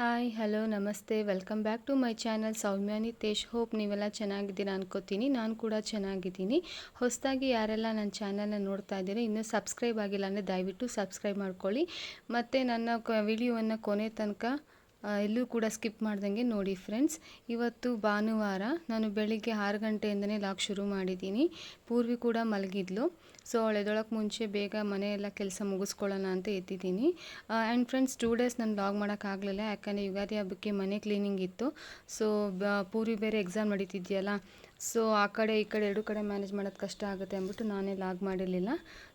Hi hello ನಮಸ್ತೆ. Welcome back to my channel ಸೌಮ್ಯಾನಿ Nitesh hope ನೀವೆಲ್ಲ ಚೆನ್ನಾಗಿದ್ದೀರಾ ಅನ್ಕೋತೀನಿ. ನಾನು ಕೂಡ ಚೆನ್ನಾಗಿದ್ದೀನಿ. ಹೊಸದಾಗಿ ಯಾರೆಲ್ಲ ನನ್ನ ಚಾನಲ್ನ ನೋಡ್ತಾ ಇದ್ದೀರಾ, ಇನ್ನೂ ಸಬ್ಸ್ಕ್ರೈಬ್ ಆಗಿಲ್ಲ ಅಂದರೆ ದಯವಿಟ್ಟು ಸಬ್ಸ್ಕ್ರೈಬ್ ಮಾಡ್ಕೊಳ್ಳಿ. ಮತ್ತು ನನ್ನ ವಿಡಿಯೋವನ್ನು ಕೊನೆ ತನಕ ಎಲ್ಲೂ ಕೂಡ ಸ್ಕಿಪ್ ಮಾಡ್ದಂಗೆ ನೋಡಿ ಫ್ರೆಂಡ್ಸ್ ಇವತ್ತು ಭಾನುವಾರ ನಾನು ಬೆಳಿಗ್ಗೆ ಆರು ಗಂಟೆಯಿಂದನೇ ಲಾಕ್ ಶುರು ಮಾಡಿದ್ದೀನಿ. ಪೂರ್ವಿ ಕೂಡ ಮಲಗಿದ್ಲು. ಸೊ ಅವಳು ಎದೊಳಕ್ಕೆ ಮುಂಚೆ ಬೇಗ ಮನೆಯೆಲ್ಲ ಕೆಲಸ ಮುಗಿಸ್ಕೊಳ್ಳೋಣ ಅಂತ ಎತ್ತಿದ್ದೀನಿ. ಆ್ಯಂಡ್ ಫ್ರೆಂಡ್ಸ್ ಟೂ ಡೇಸ್ ನಾನು ಲಾಗ್ ಮಾಡೋಕ್ಕಾಗಲಿಲ್ಲ ಯಾಕಂದರೆ ಯುಗಾದಿ ಹಬ್ಬಕ್ಕೆ ಮನೆ ಕ್ಲೀನಿಂಗ್ ಇತ್ತು. ಸೊ ಪೂರಿ ಬೇರೆ ಎಕ್ಸಾಮ್ ನಡೀತಿದೆಯಲ್ಲ? ಸೊ ಆ ಕಡೆ ಈ ಕಡೆ ಎರಡು ಕಡೆ ಮ್ಯಾನೇಜ್ ಮಾಡೋದು ಕಷ್ಟ ಆಗುತ್ತೆ ಅಂದ್ಬಿಟ್ಟು ನಾನೇ ಲಾಗ್ ಮಾಡಿರಲಿಲ್ಲ.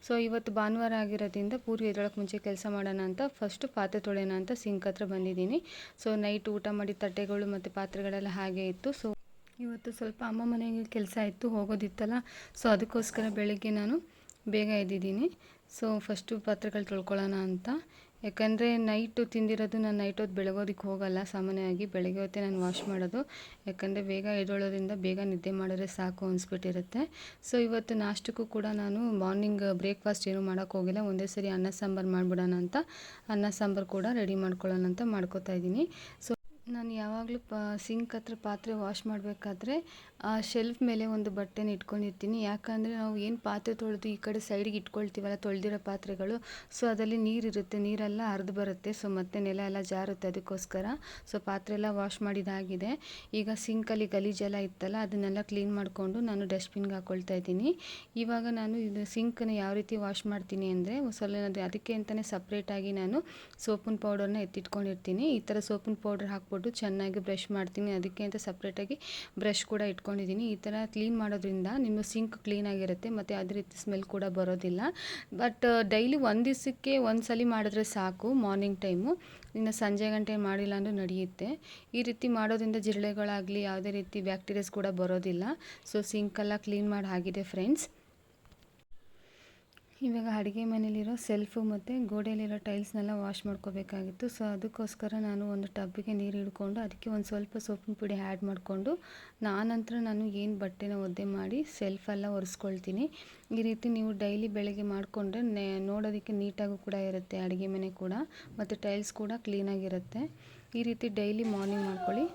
ಸೊ ಇವತ್ತು ಭಾನುವಾರ ಆಗಿರೋದ್ರಿಂದ ಪೂರಿ ಎದೊಳಕ್ಕೆ ಮುಂಚೆ ಕೆಲಸ ಮಾಡೋಣ ಅಂತ ಫಸ್ಟು ಪಾತ್ರೆ ತೊಳೆಯೋಣ ಅಂತ ಸಿಂಕ್ ಹತ್ರ ಬಂದಿದ್ದೀನಿ. ಸೊ ನೈಟ್ ಊಟ ಮಾಡಿ ತಟ್ಟೆಗಳು ಮತ್ತು ಪಾತ್ರೆಗಳೆಲ್ಲ ಹಾಗೆ ಇತ್ತು. ಸೊ ಇವತ್ತು ಸ್ವಲ್ಪ ಅಮ್ಮ ಮನೆಗೆ ಕೆಲಸ ಇತ್ತು, ಹೋಗೋದಿತ್ತಲ್ಲ? ಸೊ ಅದಕ್ಕೋಸ್ಕರ ಬೆಳಗ್ಗೆ ನಾನು ಬೇಗ ಎದ್ದಿದ್ದೀನಿ. ಸೊ ಫಸ್ಟು ಪಾತ್ರೆಗಳು ತೊಳ್ಕೊಳ್ಳೋಣ ಅಂತ. ಯಾಕಂದರೆ ನೈಟು ತಿಂದಿರೋದು ನಾನು ನೈಟ್ ಹೊತ್ತು ಬೆಳಗೋದಕ್ಕೆ ಹೋಗಲ್ಲ. ಸಾಮಾನ್ಯವಾಗಿ ಬೆಳಗ್ಗೆ ಹೊತ್ತೇ ನಾನು ವಾಶ್ ಮಾಡೋದು. ಯಾಕಂದರೆ ಬೇಗ ಎದ್ದೊಳೋದ್ರಿಂದ ಬೇಗ ನಿದ್ದೆ ಮಾಡಿದ್ರೆ ಸಾಕು ಅನಿಸ್ಬಿಟ್ಟಿರುತ್ತೆ. ಸೊ ಇವತ್ತು ನಾಷ್ಟಕ್ಕೂ ಕೂಡ ನಾನು ಮಾರ್ನಿಂಗ್ ಬ್ರೇಕ್ಫಾಸ್ಟ್ ಏನೂ ಮಾಡೋಕ್ಕೆ ಹೋಗಿಲ್ಲ. ಒಂದೇ ಸರಿ ಅನ್ನ ಸಾಂಬಾರು ಮಾಡಿಬಿಡೋಣ ಅಂತ. ಅನ್ನ ಸಾಂಬಾರು ಕೂಡ ರೆಡಿ ಮಾಡ್ಕೊಳ್ಳೋಣ ಅಂತ ಮಾಡ್ಕೋತಾ ಇದ್ದೀನಿ. ಸೊ ನಾನು ಯಾವಾಗಲೂ ಪ ಸಿಂಕ್ ಹತ್ರ ಪಾತ್ರೆ ವಾಶ್ ಮಾಡಬೇಕಾದ್ರೆ ಆ ಶೆಲ್ಫ್ ಮೇಲೆ ಒಂದು ಬಟ್ಟೆನ ಇಟ್ಕೊಂಡಿರ್ತೀನಿ. ಯಾಕಂದರೆ ನಾವು ಏನು ಪಾತ್ರೆ ತೊಳೆದು ಈ ಕಡೆ ಸೈಡಿಗೆ ಇಟ್ಕೊಳ್ತೀವಲ್ಲ, ತೊಳೆದಿರೋ ಪಾತ್ರೆಗಳು ಸೊ ಅದರಲ್ಲಿ ನೀರಿರುತ್ತೆ ನೀರೆಲ್ಲ ಹರಿದು ಬರುತ್ತೆ. ಸೊ ಮತ್ತೆ ನೆಲ ಎಲ್ಲ ಜಾರುತ್ತೆ ಅದಕ್ಕೋಸ್ಕರ. ಸೊ ಪಾತ್ರೆ ಎಲ್ಲ ವಾಶ್ ಮಾಡಿದಾಗಿದೆ. ಈಗ ಸಿಂಕಲ್ಲಿ ಗಲೀಜೆಲ್ಲ ಇತ್ತಲ್ಲ, ಅದನ್ನೆಲ್ಲ ಕ್ಲೀನ್ ಮಾಡಿಕೊಂಡು ನಾನು ಡಸ್ಟ್ಬಿನ್ಗೆ ಹಾಕ್ಕೊಳ್ತಾ ಇದ್ದೀನಿ. ಇವಾಗ ನಾನು ಇದು ಸಿಂಕನ್ನ ಯಾವ ರೀತಿ ವಾಶ್ ಮಾಡ್ತೀನಿ ಅಂದರೆ ಸ್ವಲ್ಪ ಅದು ಅದಕ್ಕೆ ಅಂತಲೇ ಸಪ್ರೇಟಾಗಿ ನಾನು ಸೋಪಿನ ಪೌಡರ್ನ ಎತ್ತಿಟ್ಕೊಂಡಿರ್ತೀನಿ. ಈ ಥರ ಸೋಪಿನ ಪೌಡರ್ ಹಾಕ್ಬಿಟ್ಟು ಚೆನ್ನಾಗಿ ಬ್ರಷ್ ಮಾಡ್ತೀನಿ. ಅದಕ್ಕೆ ಅಂತ ಸಪ್ರೇಟಾಗಿ ಬ್ರಷ್ ಕೂಡ ಇಟ್ಕೊಂಡಿದ್ದೀನಿ. ಈ ಥರ ಕ್ಲೀನ್ ಮಾಡೋದ್ರಿಂದ ನಿಮ್ಮ ಸಿಂಕ್ ಕ್ಲೀನಾಗಿರುತ್ತೆ ಮತ್ತು ಅದೇ ರೀತಿ ಸ್ಮೆಲ್ ಕೂಡ ಬರೋದಿಲ್ಲ. ಬಟ್ ಡೈಲಿ ಒಂದು ದಿವಸಕ್ಕೆ ಒಂದು ಸಲ ಮಾಡಿದ್ರೆ ಸಾಕು ಮಾರ್ನಿಂಗ್ ಟೈಮು ಇನ್ನು ಸಂಜೆ ಗಂಟೆ ಮಾಡಿಲ್ಲ ಅಂದರೂ ನಡೆಯುತ್ತೆ. ಈ ರೀತಿ ಮಾಡೋದ್ರಿಂದ ಜಿರಳೆಗಳಾಗಲಿ, ಯಾವುದೇ ರೀತಿ ಬ್ಯಾಕ್ಟೀರಿಯಾಸ್ ಕೂಡ ಬರೋದಿಲ್ಲ. ಸೊ ಸಿಂಕೆಲ್ಲ ಕ್ಲೀನ್ ಮಾಡಿ ಆಗಿದೆ ಫ್ರೆಂಡ್ಸ್ ಇವಾಗ ಅಡುಗೆ ಮನೇಲಿರೋ ಸೆಲ್ಫು ಮತ್ತು ಗೋಡೆಯಲ್ಲಿರೋ ಟೈಲ್ಸ್ನೆಲ್ಲ ವಾಶ್ ಮಾಡ್ಕೋಬೇಕಾಗಿತ್ತು. ಸೊ, ಅದಕ್ಕೋಸ್ಕರ ನಾನು ಒಂದು ಟಬ್ಬಿಗೆ ನೀರು ಹಿಡ್ಕೊಂಡು ಅದಕ್ಕೆ ಒಂದು ಸ್ವಲ್ಪ ಸೊಪ್ಪಿನ ಪುಡಿ ಆ್ಯಡ್ ಮಾಡಿಕೊಂಡು ನಾನಂತರ ನಾನು ಏನು ಬಟ್ಟೆನ ಒದ್ದೆ ಮಾಡಿ ಸೆಲ್ಫೆಲ್ಲ ಒರೆಸ್ಕೊಳ್ತೀನಿ. ಈ ರೀತಿ ನೀವು ಡೈಲಿ ಬೆಳಗ್ಗೆ ಮಾಡಿಕೊಂಡ್ರೆ ನೋಡೋದಕ್ಕೆ ನೀಟಾಗೂ ಕೂಡ ಇರುತ್ತೆ ಅಡುಗೆ ಮನೆ ಕೂಡ ಮತ್ತು ಟೈಲ್ಸ್ ಕೂಡ ಕ್ಲೀನಾಗಿರುತ್ತೆ. ಈ ರೀತಿ ಡೈಲಿ ಮಾರ್ನಿಂಗ್ ಮಾಡ್ಕೊಳ್ಳಿ.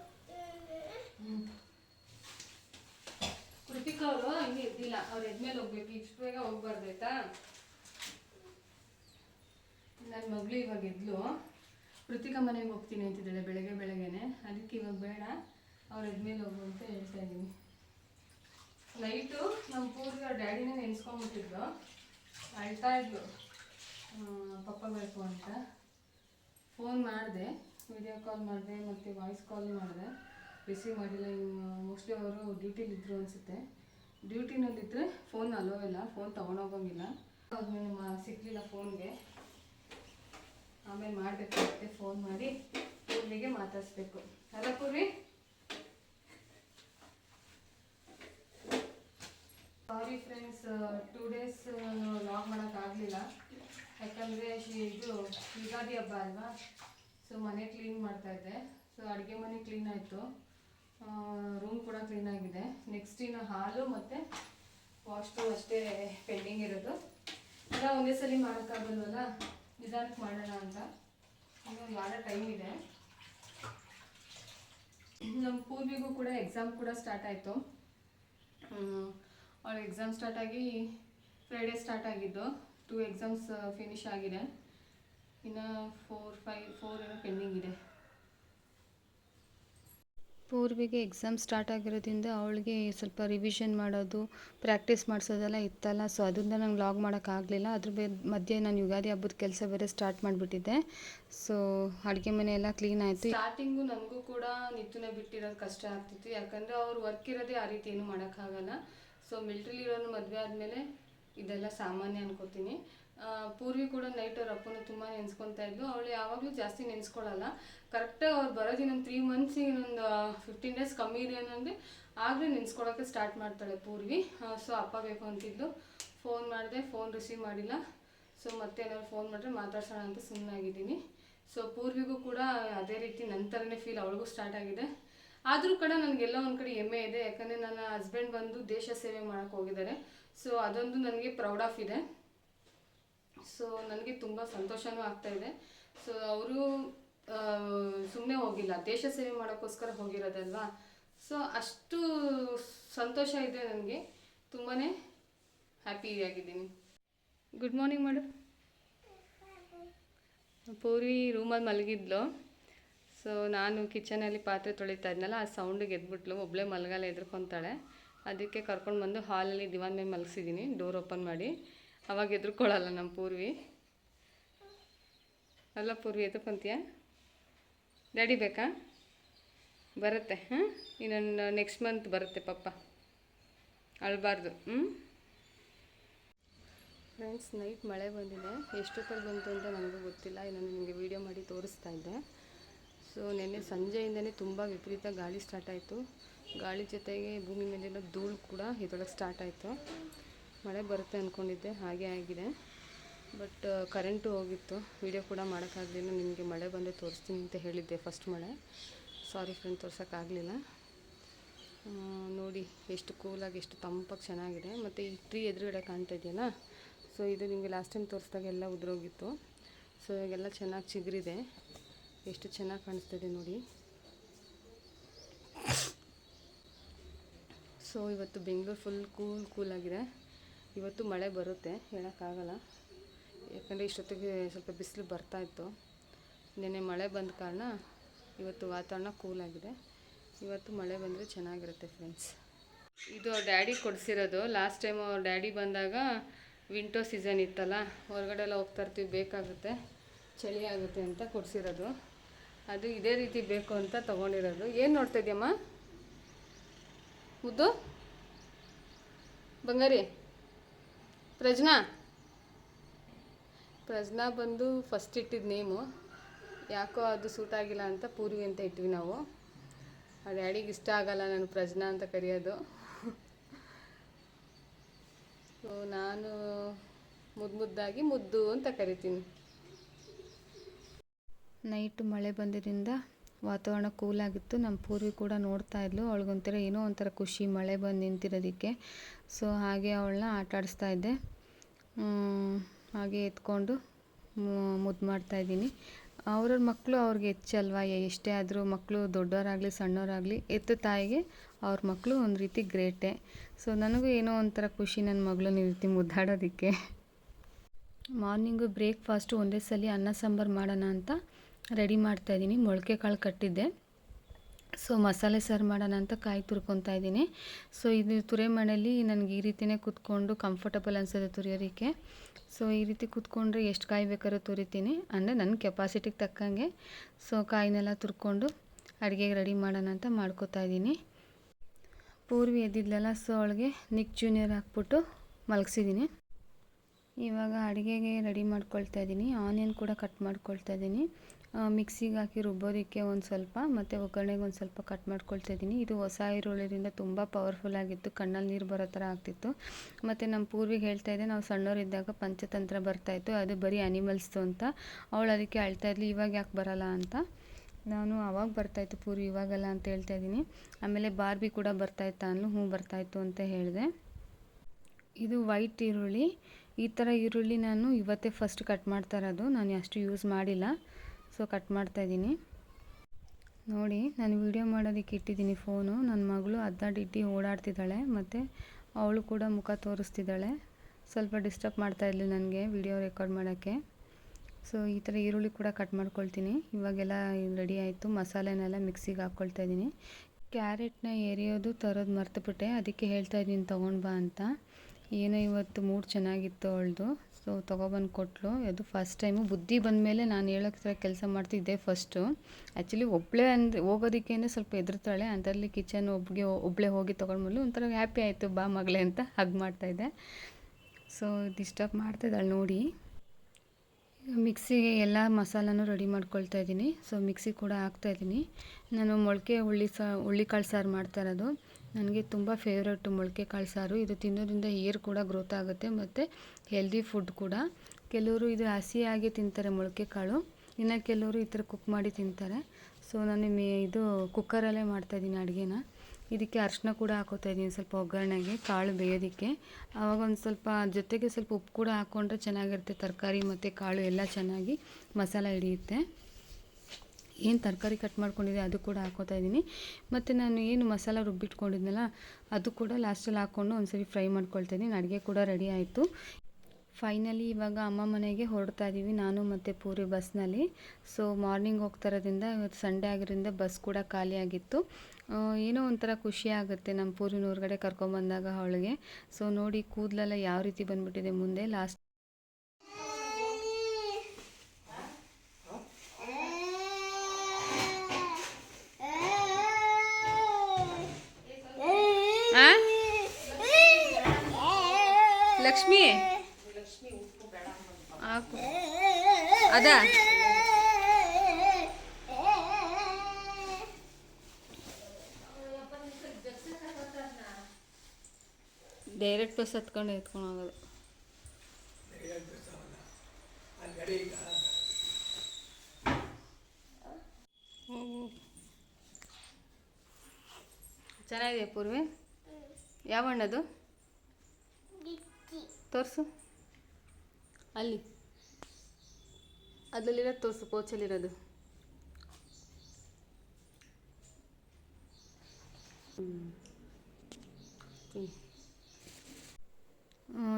ಅವರು ಇನ್ನೂ ಇದ್ದಿಲ್ಲ. ಅವ್ರು ಎದ್ಮೇಲೆ ಹೋಗ್ಬೇಕು. ಇಷ್ಟು ಬೇಗ ಹೋಗ್ಬಾರ್ದಾಯ್ತಾ ನನ್ನ ಮಗಳು ಇವಾಗ ಎದ್ಲು ಕೃತಿಕ ಮನೆಗೆ ಹೋಗ್ತೀನಿ ಅಂತಿದ್ದಾಳೆ ಬೆಳಗ್ಗೆ ಬೆಳಗ್ಗೆನೆ. ಅದಕ್ಕೆ ಇವಾಗ ಬೇಡ. ಅವ್ರು ಎದ್ಮೇಲೆ ಹೋಗು ಅಂತ ಹೇಳ್ತಾ ಇದ್ದೀನಿ ನೈಟು ನಮ್ಮ ಪೂರ್ತಿ ಅವ್ರ ಡ್ಯಾಡಿನೇ ನೆನೆಸ್ಕೊಂಬಿಟ್ಟಿದ್ರು. ಅಳ್ತಾ ಇದ್ಲು. ಪಪ್ಪ ಬೇಕು ಅಂತ. ಫೋನ್ ಮಾಡಿದೆ. ವಿಡಿಯೋ ಕಾಲ್ ಮಾಡಿದೆ ಮತ್ತು ವಾಯ್ಸ್ ಕಾಲ್ ಮಾಡಿದೆ. ರಿಸೀವ್ ಮಾಡಿಲ್ಲ. ಮೋಸ್ಟ್ಲಿ ಅವರು ಡ್ಯೂಟಿಲಿದ್ದರು ಅನಿಸುತ್ತೆ. ಡ್ಯೂಟಿನಲ್ಲಿದ್ದರೆ ಫೋನ್ ಅಲೋ ಇಲ್ಲ. ಫೋನ್ ತೊಗೊಂಡೋಗಂಗಿಲ್ಲ ಆದ್ಮೇಲೆ ಮಾ, ಸಿಗಲಿಲ್ಲ ಫೋನ್ಗೆ. ಆಮೇಲೆ ಮಾಡಬೇಕಾಗುತ್ತೆ ಫೋನ್ ಮಾಡಿ ಪೂರ್ವಿಗೆ ಮಾತಾಡಿಸ್ಬೇಕು. ಅಲ್ಲ Purvi? Sorry friends two days log ಮಾಡೋಕ್ಕಾಗಲಿಲ್ಲ ಯಾಕಂದರೆ ಇದು ಯುಗಾದಿ ಹಬ್ಬ ಅಲ್ವಾ? ಸೊ ಮನೆ ಕ್ಲೀನ್ ಮಾಡ್ತಾ ಇದ್ದೆ. ಸೊ ಅಡುಗೆ ಮನೆ ಕ್ಲೀನ್ ಆಯಿತು. ರೂಮ್ ಕೂಡ ಕ್ಲೀನ್ ಆಗಿದೆ. ನೆಕ್ಸ್ಟ್ ಇನ್ನು ಹಾಲು ಮತ್ತು ವಾಶ್ರೂಮ್ ಅಷ್ಟೇ ಪೆಂಡಿಂಗ್ ಇರೋದು. ಎಲ್ಲ ಒಂದೇ ಸಲ ಮಾಡೋಕ್ಕಾಗಲ್ವಲ್ಲ? ನಿಧಾನಕ್ಕೆ ಮಾಡೋಣ ಅಂತ. ಇನ್ನೊಂದು ವಾರ ಟೈಮ್ ಇದೆ. ನಮ್ಮ ಪೂರ್ವಿಗೂ ಕೂಡ ಎಕ್ಸಾಮ್ ಕೂಡ ಸ್ಟಾರ್ಟ್ ಆಯಿತು. ಅವ್ರ ಎಕ್ಸಾಮ್ ಸ್ಟಾರ್ಟ್ ಆಗಿ ಫ್ರೈಡೇ ಸ್ಟಾರ್ಟ್ ಆಗಿದ್ದು. ಟೂ ಎಕ್ಸಾಮ್ಸ್ ಫಿನಿಶ್ ಆಗಿದೆ. ಇನ್ನು ಫೋರ್ ಫೈವ್ ಫೋರ್ ಏನೋ ಪೆಂಡಿಂಗ್ ಇದೆ. ಪೂರ್ವಿಗೆ ಎಕ್ಸಾಮ್ ಸ್ಟಾರ್ಟ್ ಆಗಿರೋದ್ರಿಂದ ಅವಳಿಗೆ ಸ್ವಲ್ಪ ರಿವಿಷನ್ ಮಾಡೋದು ಪ್ರಾಕ್ಟೀಸ್ ಮಾಡಿಸೋದೆಲ್ಲ ಇತ್ತಲ್ಲ ಸೊ ಅದರಿಂದ ನಂಗೆ ಲಾಗ್ ಮಾಡೋಕ್ಕಾಗಲಿಲ್ಲ ಅದ್ರ ಬೇ, ಮಧ್ಯೆ ನಾನು ಯುಗಾದಿ ಹಬ್ಬದ ಕೆಲಸ ಬೇರೆ ಸ್ಟಾರ್ಟ್ ಮಾಡಿಬಿಟ್ಟಿದ್ದೆ. ಸೊ ಅಡುಗೆ ಮನೆ ಎಲ್ಲ ಕ್ಲೀನ್ ಆಯಿತು. ಸ್ಟಾರ್ಟಿಂಗು ನನಗೂ ಕೂಡ ನಿತ್ತುನೇ ಬಿಟ್ಟಿರೋದು ಕಷ್ಟ ಆಗ್ತಿತ್ತು. ಯಾಕಂದರೆ ಅವ್ರು ವರ್ಕ್ ಇರೋದೇ ಆ ರೀತಿ ಏನು ಮಾಡೋಕ್ಕಾಗಲ್ಲ ಸೊ ಮಿಲ್ಟ್ರಿಲಿ ಇರೋನು ಮದುವೆ ಆದಮೇಲೆ ಇದೆಲ್ಲ ಸಾಮಾನ್ಯ ಅನ್ಕೋತೀನಿ. ಪೂರ್ವಿ ಕೂಡ ನೈಟ್ ಅವ್ರ ಅಪ್ಪನ ತುಂಬ ನೆನೆಸ್ಕೊತಾ ಇದ್ಲು. ಅವಳು ಯಾವಾಗಲೂ ಜಾಸ್ತಿ ನೆನೆಸ್ಕೊಳ್ಳಲ್ಲ ಕರೆಕ್ಟಾಗಿ ಅವ್ರು ಬರೋದು ಇನ್ನೊಂದು ತ್ರೀ ಮಂತ್ಸ್ ಇನ್ನೊಂದು ಫಿಫ್ಟೀನ್ ಡೇಸ್ ಕಮ್ಮಿ ಇದೆ ಅನ್ನಂಗೆ ಆಗಲೇ ನೆನೆಸ್ಕೊಳ್ಳೋಕೆ ಸ್ಟಾರ್ಟ್ ಮಾಡ್ತಾಳೆ ಪೂರ್ವಿ. ಸೊ ಅಪ್ಪ ಬೇಕು ಅಂತಿದ್ಲು. ಫೋನ್ ಮಾಡಿದೆ ಫೋನ್ ರಿಸೀವ್ ಮಾಡಿಲ್ಲ. ಸೊ ಮತ್ತೆ ಏನಾದ್ರು ಫೋನ್ ಮಾಡಿದ್ರೆ ಮಾತಾಡ್ಸೋಣ ಅಂತ ಸುಮ್ಮನಾಗಿದ್ದೀನಿ ಸೊ ಪೂರ್ವಿಗೂ ಕೂಡ ಅದೇ ರೀತಿ ನನ್ನ ಥರನೇ ಫೀಲ್ ಅವಳಿಗೂ ಸ್ಟಾರ್ಟ್ ಆಗಿದೆ. ಆದರೂ ಕೂಡ ನನಗೆಲ್ಲ ಒಂದು ಕಡೆ ಹೆಮ್ಮೆ ಇದೆ. ಯಾಕಂದರೆ ನನ್ನ ಹಸ್ಬೆಂಡ್ ಬಂದು ದೇಶ ಸೇವೆ ಮಾಡೋಕ್ಕೆ ಹೋಗಿದ್ದಾರೆ. ಸೊ ಅದೊಂದು ನನಗೆ ಪ್ರೌಡ್ ಆಫ್ ಇದೆ. ಸೊ ನನಗೆ ತುಂಬ ಸಂತೋಷನೂ ಆಗ್ತಾ ಇದೆ. ಸೊ ಅವರು ಸುಮ್ಮನೆ ಹೋಗಿಲ್ಲ. ದೇಶ ಸೇವೆ ಮಾಡೋಕ್ಕೋಸ್ಕರ ಹೋಗಿರೋದಲ್ವಾ? ಸೊ ಅಷ್ಟು ಸಂತೋಷ ಇದೆ ನನಗೆ. ತುಂಬಾ ಹ್ಯಾಪಿ ಆಗಿದ್ದೀನಿ. ಗುಡ್ ಮಾರ್ನಿಂಗ್ ಮೇಡಮ್ ಪೂರ್ವಿ ರೂಮಲ್ಲಿ ಮಲಗಿದ್ಲು. ಸೊ ನಾನು ಕಿಚನಲ್ಲಿ ಪಾತ್ರೆ ತೊಳಿತಾ ಇದ್ನಲ್ಲ, ಆ ಸೌಂಡಿಗೆ ಎದ್ಬಿಟ್ಲು ಒಬ್ಬಳೇ ಮಲಗಲ್ಲ, ಎದ್ರುಕೊಂತಾಳೆ. ಅದಕ್ಕೆ ಕರ್ಕೊಂಡು ಬಂದು ಹಾಲಲ್ಲಿ ದಿವಾನ್ ಮೇಲೆ ಮಲಗಿಸಿದ್ದೀನಿ ಡೋರ್ ಓಪನ್ ಮಾಡಿ. ಅವಾಗ ಎದ್ರುಕೊಳ್ಳಲ್ಲ ನಮ್ಮ ಪೂರ್ವಿ. ಅಲ್ಲ ಪೂರ್ವಿ ಎದ್ಕೊಂತೀಯ ಡ್ಯಾಡಿ ಬೇಕಾ? ಬರುತ್ತೆ ಹಾಂ ಇನ್ನೊಂದು ನೆಕ್ಸ್ಟ್ ಮಂತ್ ಬರುತ್ತೆ ಪಪ್ಪ. ಅಳಬಾರ್ದು ಹ್ಞೂ ಫ್ರೆಂಡ್ಸ್ ನೈಟ್ ಮಳೆ ಬಂದಿದೆ. ಎಷ್ಟೊತ್ತಲ್ಲಿ ಬಂತು ಅಂತ ನನಗೂ ಗೊತ್ತಿಲ್ಲ. ನಾನು ನಿಮಗೆ ವೀಡಿಯೋ ಮಾಡಿ ತೋರಿಸ್ತಾ ಇದ್ದೆ. ಸೊ ನಿನ್ನೆ ಸಂಜೆಯಿಂದನೇ ತುಂಬ ವಿಪರೀತ ಗಾಳಿ ಸ್ಟಾರ್ಟ್ ಆಯಿತು. ಗಾಳಿ ಜೊತೆಗೆ ಭೂಮಿ ಮೇಲಿರೋ ಧೂಳು ಕೂಡ ಇದೊಳಗೆ ಸ್ಟಾರ್ಟ್ ಆಯಿತು. ಮಳೆ ಬರುತ್ತೆ ಅಂದ್ಕೊಂಡಿದ್ದೆ ಹಾಗೆ ಆಗಿದೆ. ಬಟ್ ಕರೆಂಟು ಹೋಗಿತ್ತು. ವೀಡಿಯೋ ಕೂಡ ಮಾಡೋಕ್ಕಾಗಲಿಲ್ಲ. ನಿಮಗೆ ಮಳೆ ಬಂದರೆ ತೋರಿಸ್ತೀನಿ ಅಂತ ಹೇಳಿದ್ದೆ ಫಸ್ಟ್ ಮಳೆ. ಸಾರಿ ಫ್ರೆಂಡ್ ತೋರ್ಸೋಕ್ಕಾಗಲಿಲ್ಲ. ನೋಡಿ, ಎಷ್ಟು ಕೂಲಾಗಿ ಎಷ್ಟು ತಂಪಾಗಿ ಚೆನ್ನಾಗಿದೆ. ಮತ್ತು ಈ ಟ್ರೀ ಎದುರುಗಡೆ ಕಾಣ್ತಾ ಇದೆಯಲ್ಲ? ಸೊ ಇದು ನಿಮಗೆ ಲಾಸ್ಟ್ ಟೈಮ್ ತೋರಿಸಿದಾಗ ಎಲ್ಲ ಉದುರೋಗಿತ್ತು. ಸೊ ಇವಾಗೆಲ್ಲ ಚೆನ್ನಾಗಿ ಚಿಗುರಿದೆ. ಎಷ್ಟು ಚೆನ್ನಾಗಿ ಕಾಣಿಸ್ತಿದೆ ನೋಡಿ. ಸೊ ಇವತ್ತು ಬೆಂಗಳೂರು ಫುಲ್ ಕೂಲ್ ಕೂಲಾಗಿದೆ ಇವತ್ತು ಮಳೆ ಬರುತ್ತೆ, ಹೇಳೋಕ್ಕಾಗಲ್ಲ. ಯಾಕಂದರೆ ಇಷ್ಟೊತ್ತಿಗೆ ಸ್ವಲ್ಪ ಬಿಸಿಲು ಬರ್ತಾಯಿತ್ತು ನಿನ್ನೆ ಮಳೆ ಬಂದ ಕಾರಣ ಇವತ್ತು ವಾತಾವರಣ ಕೂಲಾಗಿದೆ ಇವತ್ತು ಮಳೆ ಬಂದರೆ ಚೆನ್ನಾಗಿರುತ್ತೆ ಫ್ರೆಂಡ್ಸ್ ಇದು ಡ್ಯಾಡಿ ಕೊಡಿಸಿರೋದು. ಲಾಸ್ಟ್ ಟೈಮ್ ಡ್ಯಾಡಿ ಬಂದಾಗ ವಿಂಟೋ ಸೀಸನ್ ಇತ್ತಲ್ಲ ಹೊರಗಡೆ ಎಲ್ಲ ಹೋಗ್ತಾ ಇರ್ತೀವಿ, ಬೇಕಾಗುತ್ತೆ, ಚಳಿ ಆಗುತ್ತೆ ಅಂತ ಕೊಡಿಸಿರೋದು. ಅದು ಇದೇ ರೀತಿ ಬೇಕು ಅಂತ ತೊಗೊಂಡಿರೋದು. ಏನು ನೋಡ್ತಾ ಇದೆಯಮ್ಮ? ಮುದ್ದು? ಬಂಗಾರಿ? ಪ್ರಜ್ನಾ ಪ್ರಜ್ನಾ ಬಂದು ಫಸ್ಟ್ ಇಟ್ಟಿದ್ದ ನೇಮು ಯಾಕೋ ಅದು ಸೂಟ್ ಆಗಿಲ್ಲ ಅಂತ ಪೂರ್ವಿ ಅಂತ ಇಟ್ವಿ ನಾವು. ಡ್ಯಾಡಿಗೆ ಇಷ್ಟ ಆಗಲ್ಲ ನಾನು ಪ್ರಜ್ನಾ ಅಂತ ಕರೆಯೋದು. ನಾನು ಮುದ್ದು ಮುದ್ದಾಗಿ ಮುದ್ದು ಅಂತ ಕರಿತೀನಿ. ನೈಟ್ ಮಳೆ ಬಂದಿದ್ದರಿಂದ ವಾತಾವರಣ ಕೂಲಾಗಿತ್ತು ನಮ್ಮ ಪೂರ್ವಿ ಕೂಡ ನೋಡ್ತಾ ಇದ್ಲು. ಅವಳಿಗೊಂಥರ ಏನೋ ಒಂಥರ ಖುಷಿ, ಮಳೆ ಬಂದು ನಿಂತಿರೋದಕ್ಕೆ. ಸೊ ಹಾಗೆ ಅವಳನ್ನ ಆಟ ಆಡಿಸ್ತಾ ಇದ್ದೆ. ಹಾಗೆ ಎತ್ಕೊಂಡು ಮುದ್ದು ಮಾಡ್ತಾ ಇದ್ದೀನಿ. ಅವ್ರವ್ರ ಮಕ್ಕಳು ಅವ್ರಿಗೆ ಹೆಚ್ಚಲ್ವಾ? ಎಷ್ಟೇ ಆದರೂ ಮಕ್ಕಳು ದೊಡ್ಡವರಾಗಲಿ ಸಣ್ಣವರಾಗಲಿ ಎತ್ತ ತಾಯಿಗೆ ಅವ್ರ ಮಕ್ಕಳು ಒಂದು ರೀತಿ ಗ್ರೇಟೆ. ಸೊ ನನಗೂ ಏನೋ ಒಂಥರ ಖುಷಿ ನನ್ನ ಮಗಳನ್ನ ಈ ರೀತಿ ಮುದ್ದಾಡೋದಕ್ಕೆ. ಮಾರ್ನಿಂಗು ಬ್ರೇಕ್ಫಾಸ್ಟು ಒಂದೇ ಸಲ ಅನ್ನ ಸಾಂಬಾರು ಮಾಡೋಣ ಅಂತ ರೆಡಿ ಮಾಡ್ತಾಯಿದ್ದೀನಿ ಮೊಳಕೆ ಕಾಳು ಕಟ್ಟಿದ್ದೆ. ಸೊ ಮಸಾಲೆ ಸಾರು ಮಾಡೋಣ ಅಂತ ಕಾಯಿ ತುರ್ಕೊತಾ ಇದ್ದೀನಿ. ಸೊ ಇದು ತುರೆ ಮನೆಯಲ್ಲಿ ನನಗೆ ಈ ರೀತಿಯೇ ಕೂತ್ಕೊಂಡು ಕಂಫರ್ಟಬಲ್ ಅನಿಸೋದು ತುರಿಯೋದಕ್ಕೆ. ಸೊ ಈ ರೀತಿ ಕೂತ್ಕೊಂಡ್ರೆ ಎಷ್ಟು ಕಾಯಿ ಬೇಕಾದ್ರೂ ತುರಿತೀನಿ. ಅಂದರೆ ನನ್ನ ಕೆಪಾಸಿಟಿಗೆ ತಕ್ಕಂಗೆ. ಸೊ ಕಾಯಿನೆಲ್ಲ ತುರ್ಕೊಂಡು ಅಡುಗೆಗೆ ರೆಡಿ ಮಾಡೋಣ ಅಂತ ಮಾಡ್ಕೋತಾ ಇದ್ದೀನಿ. ಪೂರ್ವಿ ಎದ್ದಿದ್ಲಲ್ಲ ಸೊ ಅವಳಿಗೆ ನಿಕ್ ಜೂನಿಯರ್ ಹಾಕ್ಬಿಟ್ಟು ಮಲಗಿಸಿದ್ದೀನಿ. ಇವಾಗ ಅಡುಗೆಗೆ ರೆಡಿ ಮಾಡ್ಕೊಳ್ತಾ ಇದ್ದೀನಿ. ಆನಿಯನ್ ಕೂಡ ಕಟ್ ಮಾಡ್ಕೊಳ್ತಾ ಇದ್ದೀನಿ. ಮಿಕ್ಸಿಗೆ ಹಾಕಿ ರುಬ್ಬೋದಕ್ಕೆ ಒಂದು ಸ್ವಲ್ಪ, ಮತ್ತು ಒಗ್ಗರಣೆಗೆ ಒಂದು ಸ್ವಲ್ಪ ಕಟ್ ಮಾಡ್ಕೊಳ್ತಾ ಇದ್ದೀನಿ. ಇದು ಹೊಸ ಈರುಳ್ಳಿಯಿಂದ ತುಂಬ ಪವರ್ಫುಲ್ ಆಗಿತ್ತು. ಕಣ್ಣಲ್ಲಿ ನೀರು ಬರೋ ಥರ ಆಗ್ತಿತ್ತು. ಮತ್ತು ನಮ್ಮ ಪೂರ್ವಿಗೆ ಹೇಳ್ತಾ ಇದ್ದೆ, ನಾವು ಸಣ್ಣವರಿದ್ದಾಗ ಪಂಚತಂತ್ರ ಬರ್ತಾಯಿತ್ತು ಅದು ಬರೀ ಅನಿಮಲ್ಸ್ದು ಅಂತ. ಅವಳು ಅದಕ್ಕೆ ಅಳ್ತಾ ಇದ್ಲು, ಇವಾಗ ಯಾಕೆ ಬರಲ್ಲ ಅಂತ. ನಾನು ಅವಾಗ ಬರ್ತಾಯಿತ್ತು ಪೂರ್ವಿ, ಇವಾಗಲ್ಲ ಅಂತ ಹೇಳ್ತಾ ಇದ್ದೀನಿ. ಆಮೇಲೆ ಬಾರ್ಬಿ ಕೂಡ ಬರ್ತಾಯಿತ್ತ ಅನ್ನು ಹ್ಞೂ ಬರ್ತಾಯಿತ್ತು ಅಂತ ಹೇಳಿದೆ. ಇದು ವೈಟ್ ಈರುಳ್ಳಿ. ಈ ಥರ ಈರುಳ್ಳಿ ನಾನು ಇವತ್ತೇ ಫಸ್ಟ್ ಕಟ್ ಮಾಡ್ತಾ ಇರೋದು. ನಾನು ಅಷ್ಟು ಯೂಸ್ ಮಾಡಿಲ್ಲ. ಸೊ ಕಟ್ ಮಾಡ್ತಾ ಇದ್ದೀನಿ. ನೋಡಿ, ನಾನು ವಿಡಿಯೋ ಮಾಡೋದಕ್ಕೆ ಇಟ್ಟಿದ್ದೀನಿ ಫೋನು ನನ್ನ ಮಗಳು ಅದ್ದಾಡಿಡ್ಡಿ ಓಡಾಡ್ತಿದ್ದಾಳೆ, ಮತ್ತು ಅವಳು ಕೂಡ ಮುಖ ತೋರಿಸ್ತಿದ್ದಾಳೆ. ಸ್ವಲ್ಪ ಡಿಸ್ಟರ್ಬ್ ಮಾಡ್ತಾ ಇರಲಿ ನನಗೆ ವಿಡಿಯೋ ರೆಕಾರ್ಡ್ ಮಾಡೋಕ್ಕೆ. ಸೊ ಈ ಥರ ಈರುಳ್ಳಿ ಕೂಡ ಕಟ್ ಮಾಡ್ಕೊಳ್ತೀನಿ. ಇವಾಗೆಲ್ಲ ರೆಡಿ ಆಯಿತು. ಮಸಾಲೆನೆಲ್ಲ ಮಿಕ್ಸಿಗೆ ಹಾಕ್ಕೊಳ್ತಾ ಇದ್ದೀನಿ. ಕ್ಯಾರೆಟ್ನ ಎರಿಯೋದು, ತರೋದು ಮರ್ತುಬಿಟ್ಟೆ. ಅದಕ್ಕೆ ಹೇಳ್ತಾ ಇದ್ದೀನಿ, ತೊಗೊಂಡು ಬಾ ಅಂತ. ಏನೋ ಇವತ್ತು ಮೂಡ್ ಚೆನ್ನಾಗಿತ್ತು ಅವಳದು. ಸೊ ತೊಗೊಬಂದು ಕೊಟ್ಟಳು ಅದು ಫಸ್ಟ್ ಟೈಮು ಬುದ್ಧಿ ಬಂದಮೇಲೆ ನಾನು ಹೇಳೋಕ್ಕೆ ಕೆಲಸ ಮಾಡ್ತಿದ್ದೆ ಫಸ್ಟು ಆ್ಯಕ್ಚುಲಿ ಒಬ್ಬಳೇ ಅಂದರೆ ಹೋಗೋದಕ್ಕೆ ಸ್ವಲ್ಪ ಹೆದರ್ತಾಳೆ. ಅದರಲ್ಲಿ ಕಿಚನ್ ಒಬ್ಬಗೆ ಒಬ್ಬಳೇ ಹೋಗಿ ತೊಗೊಂಡ್ಮೇಲೆ ಒಂಥರ ಹ್ಯಾಪಿ ಆಯಿತು. ಬಾ ಮಗಳೇ ಅಂತ ಹಗ್ ಮಾಡ್ತಾಯಿದ್ದೆ ಸೊ ಡಿಸ್ಟರ್ಬ್ ಮಾಡ್ತಾಯಿದ್ದಾಳೆ ನೋಡಿ. ಮಿಕ್ಸಿಗೆ ಎಲ್ಲ ಮಸಾಲನೂ ರೆಡಿ ಮಾಡ್ಕೊಳ್ತಾ ಇದ್ದೀನಿ. ಸೊ ಮಿಕ್ಸಿ ಕೂಡ ಹಾಕ್ತಾ ಇದ್ದೀನಿ. ನಾನು ಮೊಳಕೆ ಹುಳ್ಳಿ ಸಾ ಹುಳ್ಳಿಕಾಳು ಸಾರು ಮಾಡ್ತಾ ಇರೋದು. ನನಗೆ ತುಂಬ ಫೇವ್ರೇಟು ಮೊಳಕೆ ಕಾಳು ಸಾರು. ಇದು ತಿನ್ನೋದ್ರಿಂದ ಏರ್ ಕೂಡ ಗ್ರೋತ್ ಆಗುತ್ತೆ ಮತ್ತು ಹೆಲ್ದಿ ಫುಡ್ ಕೂಡ. ಕೆಲವರು ಇದು ಹಸಿಯಾಗಿ ತಿಂತಾರೆ ಮೊಳಕೆ ಕಾಳು. ಇನ್ನು ಕೆಲವರು ಈ ಥರ ಕುಕ್ ಮಾಡಿ ತಿಂತಾರೆ. ಸೊ ನಾನು ಮೇ ಇದು ಕುಕ್ಕರಲ್ಲೇ ಮಾಡ್ತಾಯಿದ್ದೀನಿ ಅಡುಗೆನ. ಇದಕ್ಕೆ ಅರ್ಶನ ಕೂಡ ಹಾಕೋತಾ ಇದ್ದೀನಿ ಸ್ವಲ್ಪ ಒಗ್ಗರಣೆಗೆ, ಕಾಳು ಬೇಯೋದಕ್ಕೆ. ಆವಾಗ ಒಂದು ಸ್ವಲ್ಪ ಜೊತೆಗೆ ಸ್ವಲ್ಪ ಉಪ್ಪು ಕೂಡ ಹಾಕ್ಕೊಂಡ್ರೆ ಚೆನ್ನಾಗಿರುತ್ತೆ. ತರಕಾರಿ ಮತ್ತು ಕಾಳು ಎಲ್ಲ ಚೆನ್ನಾಗಿ ಮಸಾಲ ಹಿಡಿಯುತ್ತೆ. ಏನು ತರಕಾರಿ ಕಟ್ ಮಾಡ್ಕೊಂಡಿದ್ದೆ ಅದು ಕೂಡ ಹಾಕೋತಾ ಇದ್ದೀನಿ. ಮತ್ತು ನಾನು ಏನು ಮಸಾಲ ರುಬ್ಬಿಟ್ಕೊಂಡಿದ್ನಲ್ಲ, ಅದು ಕೂಡ ಲಾಸ್ಟಲ್ಲಿ ಹಾಕ್ಕೊಂಡು ಒಂದ್ಸರಿ ಫ್ರೈ ಮಾಡ್ಕೊಳ್ತಾ ಇದ್ದೀನಿ. ಅಡುಗೆ ಕೂಡ ರೆಡಿ ಆಯಿತು. ಫೈನಲಿ ಇವಾಗ ಅಮ್ಮ ಮನೆಗೆ ಹೊರಡ್ತಾ ಇದ್ದೀವಿ ನಾನು ಮತ್ತು ಪೂರಿ ಬಸ್ನಲ್ಲಿ. ಸೊ ಮಾರ್ನಿಂಗ್ ಹೋಗ್ತಾ ಇರೋದ್ರಿಂದ ಇವತ್ತು ಸಂಡೇ ಆಗಿರೋದ್ರಿಂದ ಬಸ್ ಕೂಡ ಖಾಲಿಯಾಗಿತ್ತು ಏನೋ ಒಂಥರ ಖುಷಿ ಆಗುತ್ತೆ ನಮ್ಮ ಪೂರಿನ ಹೊರಗಡೆ ಕರ್ಕೊಂಬಂದಾಗ ಅವಳಿಗೆ. ಸೊ ನೋಡಿ ಕೂದಲೆಲ್ಲ ಯಾವ ರೀತಿ ಬಂದುಬಿಟ್ಟಿದೆ ಮುಂದೆ. ಲಾಸ್ಟ್ ಲಕ್ಷ್ಮಿ? ಅದ? ಡೈರೆಕ್ಟ್ ಬಸ್ ಹತ್ಕೊಂಡು ಎತ್ಕೊಂಡು ಹೋಗೋದು. ಹೋಗು. ಚೆನ್ನಾಗಿದೆ ಪೂರ್ವಿ? ಯಾವ ಹಣ್ಣದು? ತೋರಿಸು. ಅಲ್ಲಿ. ಅದರಲ್ಲಿರೋದು ತೋರಿಸು ಪೋಚಲ್ಲಿರೋದು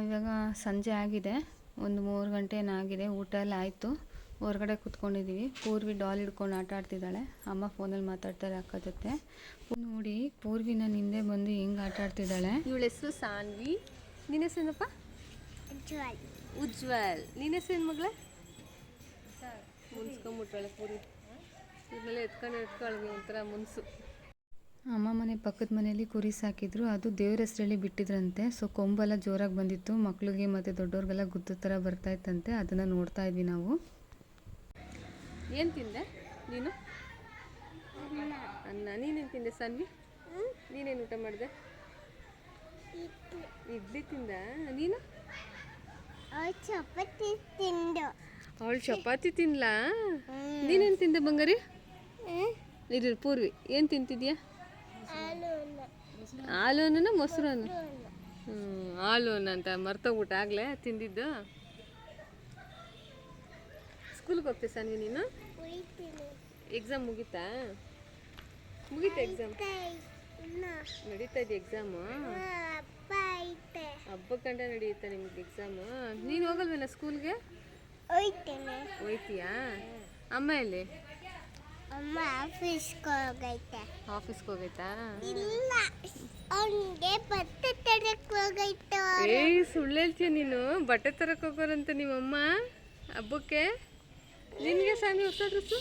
ಇವಾಗ ಸಂಜೆ ಆಗಿದೆ. ಒಂದು ಮೂರು ಗಂಟೆ ಏನಾಗಿದೆ ಊಟ ಎಲ್ಲ ಆಯಿತು. ಹೊರಗಡೆ ಕೂತ್ಕೊಂಡಿದ್ದೀವಿ ಪೂರ್ವಿ ಡಾಲ್ ಹಿಡ್ಕೊಂಡು ಆಟ ಆಡ್ತಿದ್ದಾಳೆ. ಅಮ್ಮ ಫೋನಲ್ಲಿ ಮಾತಾಡ್ತಾರೆ ಅಕ್ಕ ಜೊತೆ. ನೋಡಿ, ಪೂರ್ವಿನ ನಿಂದೆ ಬಂದು ಹೆಂಗೆ ಆಟ ಆಡ್ತಿದ್ದಾಳೆ. ಇವಳ ಹೆಸರು ಸಾನ್ವಿ. ನಿನ್ನ ಹೆಸರೇನಪ್ಪ ಉಜ್ವಲ್. ನಿನ್ನ ಹೆಸರೇನು ಮಗಳ? ಮುನ್ಸ್ಕೊಂಬಿಟ್ರಳೆ ಪೂರಿ. ಇದನ್ನೆಲ್ಲ ಎತ್ಕೊಂಡು ಎತ್ಕೊಳಗೆ ಒಂಥರ ಮುನ್ಸು. ಅಮ್ಮ ಮನೆ ಪಕ್ಕದ ಮನೆಯಲ್ಲಿ ಕುರಿ ಸಾಕಿದ್ರು. ಅದು ದೇವ್ರ ಹೆಸರಲ್ಲಿ ಬಿಟ್ಟಿದ್ರಂತೆ. ಸೊ ಕೊಂಬೆಲ್ಲ ಜೋರಾಗಿ ಬಂದಿತ್ತು. ಮಕ್ಳಿಗೆ ಮತ್ತು ದೊಡ್ಡವ್ರಿಗೆಲ್ಲ ಗುದ್ದು ಥರ ಬರ್ತಾ ಇತ್ತಂತೆ. ಅದನ್ನು ನೋಡ್ತಾ ಇದ್ವಿ ನಾವು. ಏನು ತಿಂದೆ ನೀನು? ಅನ್ನ. ನೀನೇನು ತಿಂದೆ ಸನ್ವಿ? ನೀನೇನು ಊಟ ಮಾಡಿದೆ? ಇಡ್ಲಿ ತಿಂದ? ನೀನು? ಚಪಾತಿ ತಿಂದು. ಅವಳು ಚಪಾತಿ ತಿನ್ಲಾ? ನೀನೇನು ತಿಂದೆ ಬಂಗಾರಿ? ಇರು ಪೂರ್ವಿ ಏನು ತಿಂತಿದ್ಯಾ? ಹಾಲು ಅನ್ನ. ಮೊಸರು ಅನ್ನ? ಹ್ಞೂ ಹಾಲು ಅನ್ನ ಅಂತ ಮರ್ತೋಗ್ಬಿಟ್ಟು ಆಗಲೇ ತಿಂದಿದ್ದು. ಸ್ಕೂಲ್ಗೆ ಹೋಗ್ತೀಯ ಸಾನ್ವಿ ನೀನು? ಎಕ್ಸಾಮ್ ಮುಗೀತಾ? ಮುಗೀತಾ ಎಕ್ಸಾಮ್ ನಡೀತಾ ಇದೆಯಾ? ಎಕ್ಸಾಮು ಅಪ್ಪ ನಡೆಯುತ್ತೆ ಹಬ್ಬ ಕಂಡ ನಡೆಯುತ್ತಾ ನಿಮ್ಗೆ ಎಕ್ಸಾಮು ನೀನು ಹೋಗಲ್ವಲ್ಲ ಸ್ಕೂಲ್ಗೆ ಹೋಯ್ತೀಯಾ? ಅಮ್ಮ ಎಲ್ಲಿ? ಅಮ್ಮ ಆಫೀಸ್ಗೆ ಹೋಗೈತೆ. ಆಫೀಸ್ಗೆ ಹೋಗೈತಾ? ಇಲ್ಲ ಅವ್ನಿಗೆ ಬಟ್ಟೆ ತರಕ್ಕೆ ಹೋಗೈತೆ ಏ ಸುಳ್ಳು ಹೇಳ್ತೀಯ ನೀನು? ಬಟ್ಟೆ ತರಕ್ಕೆ ಹೋಗೋರಂತ ನಿಮ್ಮಮ್ಮ ಹಬ್ಬಕ್ಕೆ? ನಿನಗೆ ಸ್ವಾಮಿ ಹೊಸ ಡ್ರೆಸ್ಸು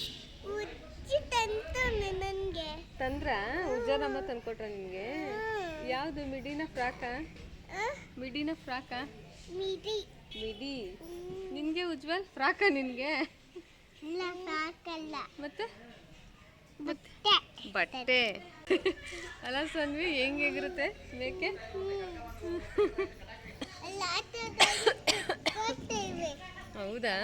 ಉಚ್ಚಿ ತಂತು ನನಗೆ. ತಂದ್ರ? ಉಜ್ಜಾರಮ್ಮ ತಂದ್ಕೊಟ್ರ ನಿನಗೆ? ಯಾವುದು ಮಿಡಿನ ಫ್ರಾಕಾ? ಮಿಡಿನ ಫ್ರಾಕಾ? ಮಿಡಿ. ಮಿಡಿ. ನಿನಗೆ ಉಜ್ವಲ್? ಫ್ರಾಕಾ ನಿನಗೆ? ಇಲ್ಲ ಸಾಕಲ್ಲ ಮತ್ತೆ? ಬಟ್ಟೆ. ಬಟ್ಟೆ. ಅಲ್ಲ ಸನ್ವಿ ಹೆಂಗೆ ಇರುತ್ತೆ ಮೇಕೆ. ಹೌದಾ?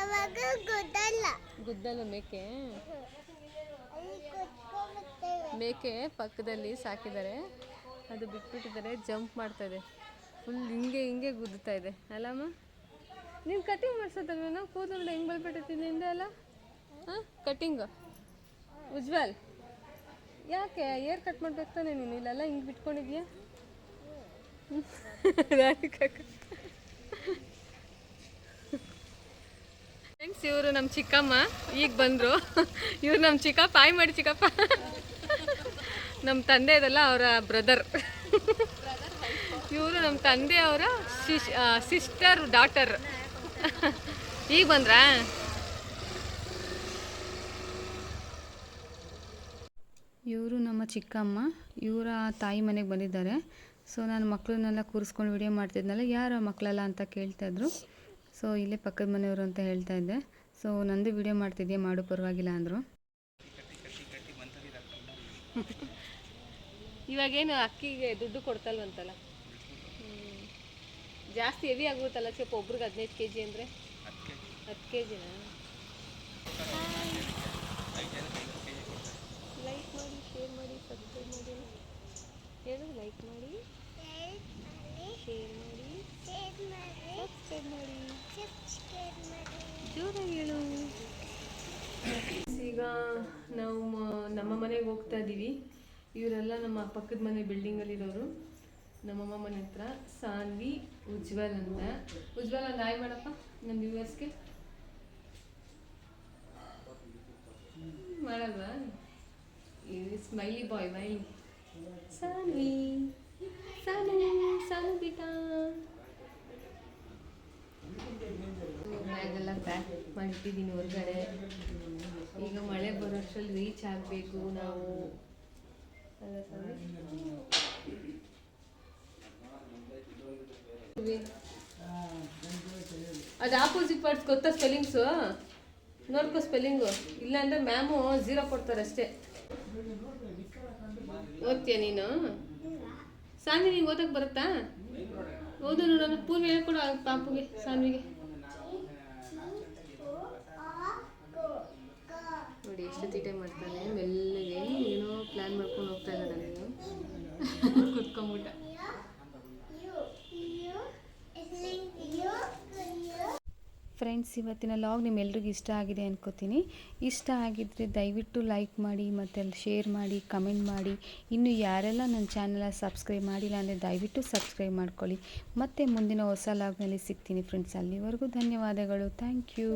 ಅವಾಗ ಗೊತ್ತಲ್ಲ. ಗುದ್ದಲ್ಲ ಮೇಕೆ? ಮೇಕೆ ಪಕ್ಕದಲ್ಲಿ ಸಾಕಿದ್ದಾರೆ. ಅದು ಬಿಟ್ಬಿಟ್ಟಿದ್ದಾರೆ, ಜಂಪ್ ಮಾಡ್ತಾ ಇದೆ. ಫುಲ್ ಹಿಂಗೆ ಹಿಂಗೆ ಗುದ್ದುತ್ತಾ ಇದೆ. ಅಲ್ಲಮ್ಮ ನೀನು ಕಟಿಂಗ್ ನಾನು ಕೂದಲು ಹೆಂಗೆ ಬೆಳ್ಬಿಟ್ಟೈತಿ ನಿಂದೆ ಅಲ್ಲ? ಹಾಂ? ಕಟಿಂಗ್ ಉಜ್ವಲ್? ಯಾಕೆ? ಏರ್ ಕಟ್ ಮಾಡ್ಬೇಕು ತಾನೆ ನೀನು? ಇಲ್ಲೆಲ್ಲ ಹಿಂಗೆ ಬಿಟ್ಕೊಂಡಿದ್ಯಾ ಫ್ರೆಂಡ್ಸ್ ಇವರು ನಮ್ಮ ಚಿಕ್ಕಮ್ಮ. ಈಗ ಬಂದರು. ಇವ್ರು ನಮ್ಮ ಚಿಕ್ಕಪ್ಪ. ಆಯ್ ಮಾಡಿ ಚಿಕ್ಕಪ್ಪ. ನಮ್ಮ ತಂದೆ ಇದೆಲ್ಲ ಅವರ ಬ್ರದರ್. ಇವರು ನಮ್ಮ ತಂದೆ ಅವರ ಸಿಸ್ ಸಿಸ್ಟರ್ ಡಾಟರ್ ಈಗ ಬಂದ್ರಾ? ಇವರು ನಮ್ಮ ಚಿಕ್ಕಮ್ಮ, ಇವರ ತಾಯಿ ಮನೆಗೆ ಬಂದಿದ್ದಾರೆ. ಸೊ ನಾನು ಮಕ್ಕಳನ್ನೆಲ್ಲ ಕೂರಿಸ್ಕೊಂಡು ವಿಡಿಯೋ ಮಾಡ್ತಿದ್ನಲ್ಲ, ಯಾರ ಮಕ್ಕಳಲ್ಲ ಅಂತ ಕೇಳ್ತಾ ಇದ್ರು. ಸೊ ಇಲ್ಲೇ ಪಕ್ಕದ ಮನೆಯವರು ಅಂತ ಹೇಳ್ತಾ ಇದ್ದೆ. ಸೊ ನಂದು ವಿಡಿಯೋ ಮಾಡ್ತಿದ್ದೆ ಮಾಡು, ಪರವಾಗಿಲ್ಲ ಅಂದರು. ಇವಾಗೇನು ಅಕ್ಕಿಗೆ ದುಡ್ಡು ಕೊಡ್ತಲ್ವಂತಲ್ಲ. ಜಾಸ್ತಿ ಹೆವಿ ಆಗ್ಬಿಡುತ್ತಲ್ಲ ಸ್ವಲ್ಪ ಒಬ್ರಿಗೆ ಹದಿನೈದು ಕೆ ಜಿ ಅಂದರೆ? ಹತ್ತು ಕೆ ಜಿನ ಲೈಕ್ ಮಾಡಿ, ಶೇರ್ ಮಾಡಿ, ಸಬ್ಸ್ಕ್ರೈಬ್ ಮಾಡಿ. ಹೇಳು ಲೈಕ್ ಮಾಡಿ, ಶೇರ್ ಮಾಡಿ, ಸಬ್ಸ್ಕ್ರೈಬ್ ಮಾಡಿ. ಜೋರಾಗಿ ಹೇಳು. ನಮ್ಮ ಮನೆಗೆ ಹೋಗ್ತಾ ಇದ್ದೀವಿ. ಇವರೆಲ್ಲ ನಮ್ಮ ಪಕ್ಕದ ಮನೆ ಬಿಲ್ಡಿಂಗಲ್ಲಿರೋರು ನಮ್ಮಮ್ಮ ಮನೆ ಹತ್ರ ಸಾನ್ವಿ, ಉಜ್ವಲ್ ಅಂತ. ಉಜ್ವಲ್ ಒಂದು ಆಯ್ ಮಾಡಪ್ಪ ನಮ್ಮ ವ್ಯೂವರ್ಸ್ಗೆ ಮಾಡಲ್ವಾ? Smiley bye my Saanvi. Sanu Sanu beta ಬ್ಯಾಗೆಲ್ಲ ಪ್ಯಾಕ್ ಮಾಡಿಟ್ಟಿದ್ದೀನಿ ಹೊರಗಡೆ. ಈಗ ಮಳೆ ಬರೋಷ್ಟರಲ್ಲಿ ರೀಚ್ ಆಗಬೇಕು ನಾವು? ಅದು ಆಪೋಸಿಟ್ ವರ್ಡ್ಸ್ ಗೊತ್ತಾ ಸ್ಪೆಲ್ಲಿಂಗ್ಸು ನೋಡ್ಕೋ ಸ್ಪೆಲ್ಲಿಂಗು ಇಲ್ಲ ಅಂದ್ರೆ ಮ್ಯಾಮು ಜೀರೋ ಕೊಡ್ತಾರೆ ಅಷ್ಟೇ. ಓದ್ತೀಯ ನೀನು? ಸಾನ್ವಿ ನೀವು ಓದಕ್ಕೆ ಬರುತ್ತಾ? ಓದು ನೋಡೋಣ ಪೂರ್ವ ಹೇಳ್ಕೊಡು ಪಾಪುಗೆ, ಸಾನ್ವಿಗೆ. ನೋಡಿ ಎಷ್ಟು ತೀಟೆ ಮಾಡ್ತಾನೆ ಮೆಲ್ಲಗೆ ಏನೋ ಪ್ಲ್ಯಾನ್ ಮಾಡ್ಕೊಂಡು ಹೋಗ್ತಾ ಇದ್ದಾನೆ ನನಗೆ ಫ್ರೆಂಡ್ಸ್ ಇವತ್ತಿನ ಲಾಗ್ ನಿಮ್ಮೆಲ್ರಿಗೂ ಇಷ್ಟ ಆಗಿದೆ ಅನ್ಕೋತೀನಿ. ಇಷ್ಟ ಆಗಿದ್ದರೆ ದಯವಿಟ್ಟು ಲೈಕ್ ಮಾಡಿ, ಮತ್ತು ಶೇರ್ ಮಾಡಿ ಕಮೆಂಟ್ ಮಾಡಿ. ಇನ್ನು ಯಾರೆಲ್ಲ ನನ್ನ ಚಾನಲ ಸಬ್ಸ್ಕ್ರೈಬ್ ಮಾಡಿಲ್ಲ ಅಂದರೆ ದಯವಿಟ್ಟು ಸಬ್ಸ್ಕ್ರೈಬ್ ಮಾಡ್ಕೊಳ್ಳಿ. ಮತ್ತೆ ಮುಂದಿನ ಹೊಸ ಲಾಗ್ನಲ್ಲಿ ಸಿಗ್ತೀನಿ ಫ್ರೆಂಡ್ಸ್ ಅಲ್ಲಿವರೆಗೂ ಧನ್ಯವಾದಗಳು. Thank you